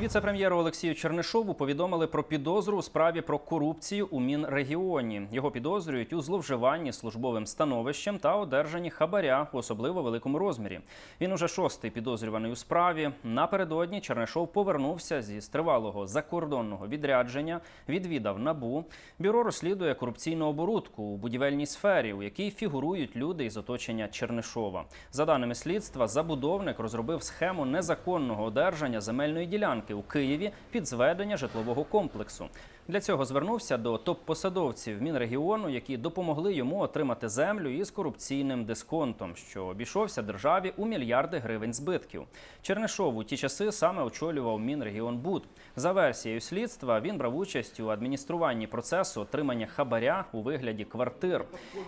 Віце-прем'єру Олексію Чернишову повідомили про підозру у справі про корупцію у Мінрегіоні. Його підозрюють у зловживанні службовим становищем та одержанні хабаря у особливо великому розмірі. Він уже шостий підозрюваний у справі. Напередодні Чернишов повернувся зі стривалого закордонного відрядження, відвідав набу. Бюро розслідує корупційну оборудку у будівельній сфері, у якій фігурують люди із оточення Чернишова. За даними слідства, забудовник розробив схему незаконного одержання земельної ділянки у Києві під зведення житлового комплексу. Для цього звернувся до топ-посадовців Мінрегіону, які допомогли йому отримати землю із корупційним дисконтом, що обійшовся державі у мільярди гривень збитків. Чернишов у ті часи саме очолював Мінрегіонбуд. За версією слідства він брав участь у адмініструванні процесу отримання хабаря у вигляді квартир.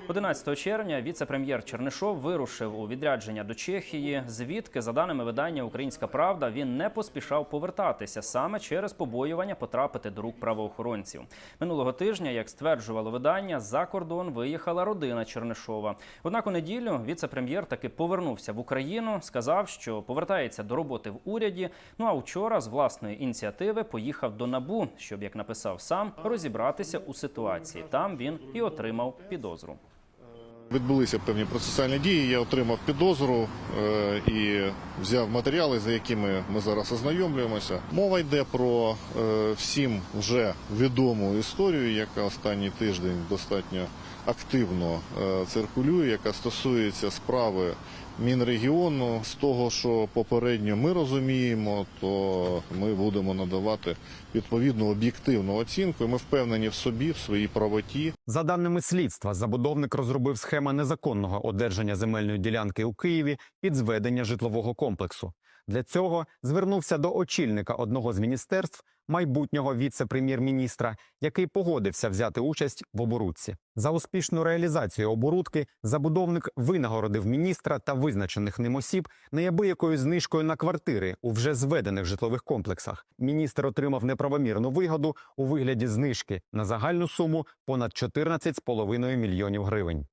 11 червня віце-прем'єр Чернишов вирушив у відрядження до Чехії, звідки, за даними видання Українська Правда, він не поспішав повертатися саме через побоювання потрапити до рук правоохоронців. Минулого тижня, як стверджувало видання, за кордон виїхала родина Чернишова. Однак у неділю віце-прем'єр таки повернувся в Україну, сказав, що повертається до роботи в уряді. Ну а вчора з власної ініціативи поїхав до набу, щоб, як написав сам, розібратися у ситуації. Там він і отримав підозру. Відбулися певні процесуальні дії. Я отримав підозру е, і взяв матеріали, за якими ми зараз ознайомлюємося. Мова йде про е, всім вже відому історію, яка останній тиждень достатньо активно е, циркулює, яка стосується справи Мінрегіону. З того, що попередньо ми розуміємо, то ми будемо надавати відповідну об'єктивну оцінку. Ми впевнені в собі, в своїй правоті. За даними слідства, забудовник розробив схему незаконного одержання земельної ділянки у Києві під зведення житлового комплексу. Для цього звернувся до очільника одного з міністерств, майбутнього віце-прем'єр-міністра, який погодився взяти участь в оборудці. За успішну реалізацію оборудки забудовник винагородив міністра та визначених ним осіб неабиякою знижкою на квартири у вже зведених житлових комплексах. Міністр отримав неправомірну вигоду у вигляді знижки на загальну суму понад 14,5 мільйонів гривень.